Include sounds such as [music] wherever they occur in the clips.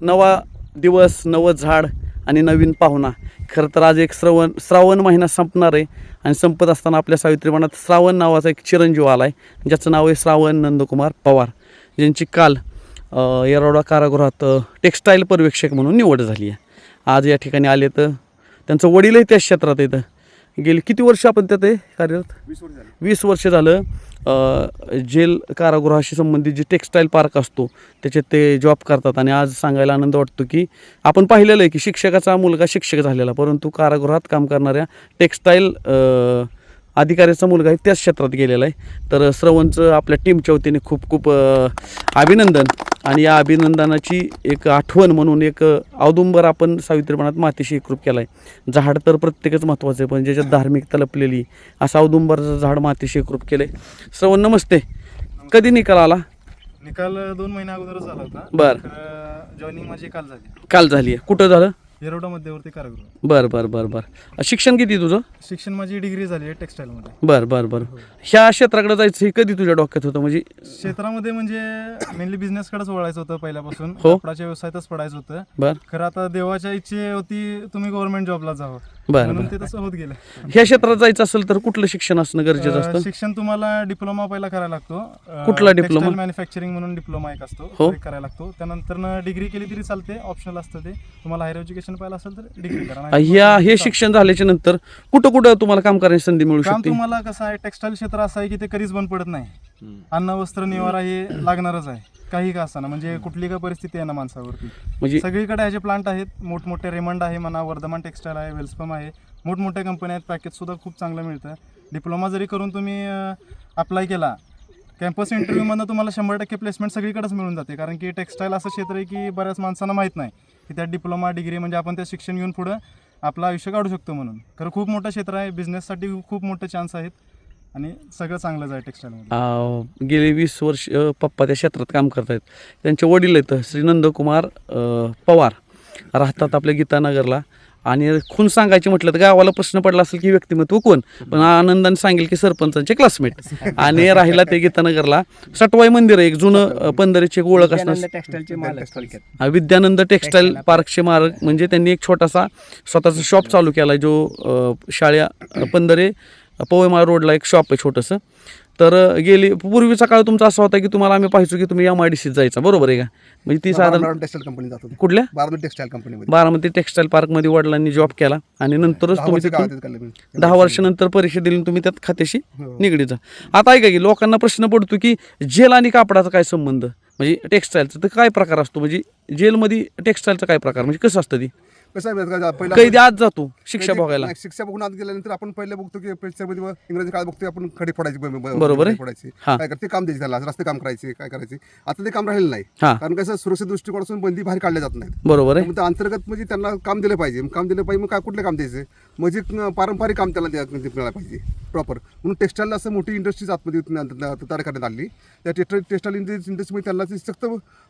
नवा दिवस नवं झाड आणि नवीन पाहुणा. खरं तर आज एक श्रवण श्रावण महिना संपणार आहे आणि संपत असताना आपल्या सावित्रीपणात श्रावण नावाचा एक चिरंजीव आला आहे ज्याचं नाव आहे श्रावण नंदकुमार पवार ज्यांची काल येरवडा कारागृहात टेक्स्टाईल पर्यवेक्षक म्हणून निवड झाली आहे. आज या ठिकाणी आले तर त्यांचं वडीलही त्याच क्षेत्रात येतं गेली किती वर्ष आपण त्यात आहे कार्यरत? वीस वर्ष झाली. जेल कारागृहाशी संबंधित जे टेक्स्टाईल पार्क असतो त्याच्यात ते जॉब करतात आणि आज सांगायला आनंद वाटतो की आपण पाहिलेलं आहे की शिक्षकाचा मुलगा शिक्षक झालेला परंतु कारागृहात काम करणाऱ्या टेक्स्टाईल अधिकाऱ्याचा मुलगा आहे त्याच क्षेत्रात गेलेला आहे. तर श्रवणचं आपल्या टीमच्या वतीने खूप खूप अभिनंदन. आणि या अभिनंदनाची एक आठवण म्हणून एक औदुंबर आपण सावित्रीपणात मातीशी एकरूप केला आहे झाड तर प्रत्येकच महत्त्वाचं आहे पण ज्याच्यात धार्मिकता लपलेली असं औदुंबरचं झाड मातीशी एकरूप केलं आहे श्रवण नमस्ते. कधी निकाल आला? निकाल दोन महिन्या अगोदरच झाला होता. बरं. जॉईनिंग माझी काल झाली. काल झाली आहे. कुठं झालं? येरोडा मध्यवर्ती कारागृह. बरं बरं बरं बरं. शिक्षण किती तुझं? शिक्षण माझी डिग्री झाली आहे टेक्स्टाईलमध्ये बरं बरं बरं. ह्या क्षेत्राकडे जायचं हे कधी तुझ्या डोक्यात होतं? म्हणजे क्षेत्रामध्ये म्हणजे मेनली बिझनेसकडेच वळायचं होतं पहिल्यापासून. हो. कपडाच्या व्यवसायातच पडायचं होतं. बरं. खरं आता देवाच्या इच्छे होती तुम्ही गव्हर्नमेंट जॉबला जावं. बरं म्हणून ते तसं होत गेलं. ह्या क्षेत्रात जायचं असेल तर कुठलं शिक्षण असणं गरजेचं अं, असतं? शिक्षण तुम्हाला डिप्लोमा पहिला करायला लागतो. कुठला diploma? मॅन्युफॅक्चरिंग म्हणून डिप्लोमा एक असतो. हो. तो एक करायला लागतो. त्यानंतर डिग्री केली तरी चालते ऑप्शनल असतं ते. तुम्हाला हायर एज्युकेशन पाहिलं असेल तर डिग्री करा. ह्या हे. शिक्षण झाल्याच्यानंतर कुठं कुठं तुम्हाला काम करण्याची संधी मिळू काम शकते? तुम्हाला कसं आहे टेक्स्टाईल क्षेत्र असं आहे की ते कधीच बंद पडत नाही. अन्न वस्त्र निवारा हे लागणारच आहे. काही का असताना म्हणजे कुठली का परिस्थिती आहे ना माणसावरती? म्हणजे सगळीकडे ह्याचे प्लांट आहेत मोठमोठे रेमंड आहे म्हणा वर्धमान टेक्स्टाईल आहे वेल्सपम आहे मोठमोठ्या कंपन्या आहेत पॅकेज सुद्धा खूप चांगलं मिळतं. डिप्लोमा जरी करून तुम्ही अप्लाय केला कॅम्पस इंटरव्ह्यूमधनं तुम्हाला शंभर टक्के प्लेसमेंट सगळीकडेच मिळून जाते. कारण की टेक्स्टाईल असं क्षेत्र आहे की बऱ्याच माणसांना माहीत नाही की त्यात डिप्लोमा डिग्री म्हणजे आपण त्या शिक्षण घेऊन पुढं आपलं आयुष्य काढू शकतो म्हणून. खरं खूप मोठं क्षेत्र आहे बिझनेससाठी खूप मोठे चान्स आहेत. आणि सगळं चांगलंच आहे टेक्स्टाईलमध्ये अं, गेले वीस वर्ष अं, पप्पा त्या क्षेत्रात काम करतायत. त्यांचे वडील आहेत श्री नंदकुमार अं, पवार. राहतात आपल्या गीतानगरला. आणि खून सांगायचे म्हटलं तर गावाला प्रश्न पडला असेल की व्यक्तिमत्व कोण? पण आनंदाने सांगेल की सरपंचांचे क्लासमेट आणि राहिला ते गीतानगरला. सटवाई मंदिर आहे एक जुनं अं, पंधरेची एक ओळख असणार. विद्यानंद टेक्सटाईलचे मालक थोडक्यात. हा, विद्यानंद टेक्स्टाईल पार्कचे मार्ग म्हणजे त्यांनी एक छोटासा स्वतःचा शॉप चालू केला जो अ, शाळ्या अ, पंधरे पवईमाळ रोडला एक शॉप आहे छोटंसं. तर गेली पूर्वीचा काळ तुमचा असा होता की तुम्हाला आम्ही पाहिजे की तुम्ही एम आय डी सीत जायचा. बरोबर आहे का? म्हणजे ती साधारण टेक्सटाईल कंपनी जात होती. कुठल्या? बारामती टेक्सटाईल कंपनीमध्ये बारामती टेक्स्टाईल पार्कमध्ये वडिलांनी जॉब केला आणि नंतरच तुम्ही. दहा वर्षानंतर परीक्षा दिली तुम्ही त्यात खात्याशी हो. निगडीत जा. आता ऐका की लोकांना प्रश्न पडतो की जेल आणि कापडाचा काय संबंध? म्हणजे टेक्स्टाईलचा तर काय प्रकार असतो? म्हणजे जेलमध्ये टेक्स्टाईलचा काय प्रकार? म्हणजे कसं असतं ती? कसं आहे का, पहिला कैदी जातो शिक्षा कैदी- भोगायला नाही, शिक्षा बघून आत गेल्यानंतर आपण पहिले बघतो की पिक्चरमध्ये व इंग्रजी काळ बघतो आपण खडी फोडायची ब- ब- बरोबर आहे. खडी फोडायची. हा. काय करते? काम द्यायचे त्याला रस्ते काम करायचे काय करायचे? आता ते काम राहिलेलं नाही. हा. कारण कसं सुरक्षित दृष्टिकोनातून बंदी बाहेर काढल्या जात नाहीत. बरोबर आहे. मग ते अंतर्गत म्हणजे त्यांना काम दिलं पाहिजे. मग काम दिलं पाहिजे मग काय कुठलं काम द्यायचं? म्हणजे पारंपरिक काम त्याला द्या- ते मिळालं पाहिजे. प्रॉपर म्हणून टेक्स्टाईलला असं मोठी इंडस्ट्रीज आतमध्ये त- त- तयार करण्यात आली. त्या टेक्स्टाईल इंडस्ट्रीमध्ये त्याला ती सक्त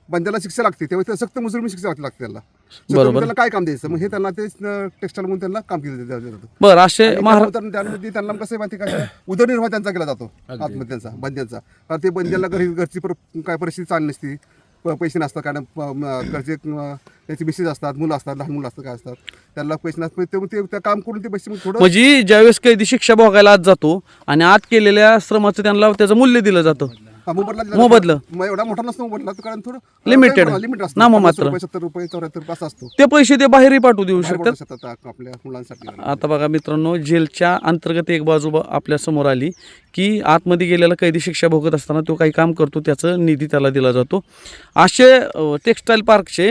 बंद्याला शिक्षा लागते. तेव्हा त्या सक्त मजुरी शिक्षा लागते लागते त्याला. बरोबर. त्याला काय काम द्यायचं? मग हे त्यांना ते टेक्स्टाईल म्हणून त्यांना काम केलं जातं बरं असे आणि त्यानंतर त्यामध्ये त्यांना कसं आहे माहिती आहे का? [coughs] उदरनिर्वाह त्यांचा केला जातो आतमध्ये त्यांचा बंद्यांचा. कारण ते बंद्याला घरी घरची पर- काय परिस्थिती चालली नसती. प- पैसे नसतात कारण प- म- घरचे म- त्याची मिसेस असतात मुलं असतात लहान मुलं असतात काय असतात. त्यांना पैसे नसतात ते ते त्या काम करून ते पैसे मग थोडं म्हणजे ज्यावेळेस कैदी शिक्षा भोगायला आत जातो आणि आत केलेल्या श्रमाचं त्यांना त्याचं मूल्य दिलं जातं. मोबदला. मग एवढा मोठा नसतो मोबदला तो कारण थोडं Limited. लिमिट असतं नाममात्र. पन्नास रुपये सत्तर रुपये चौऱ्याहत्तर रुपये असा असतो ते पैसे ते बाहेरही पाठवू देऊ बाहेर शकतात पडू शकतात आपल्या मुलांसाठी आता बघा मित्रांनो जेलच्या अंतर्गत एक बाजू ब- आपल्यासमोर आली की आतमध्ये गेलेला कैदी शिक्षा भोगत असताना तो काही काम करतो त्याचं निधी त्याला दिला जातो असे टेक्स्टाईल पार्कचे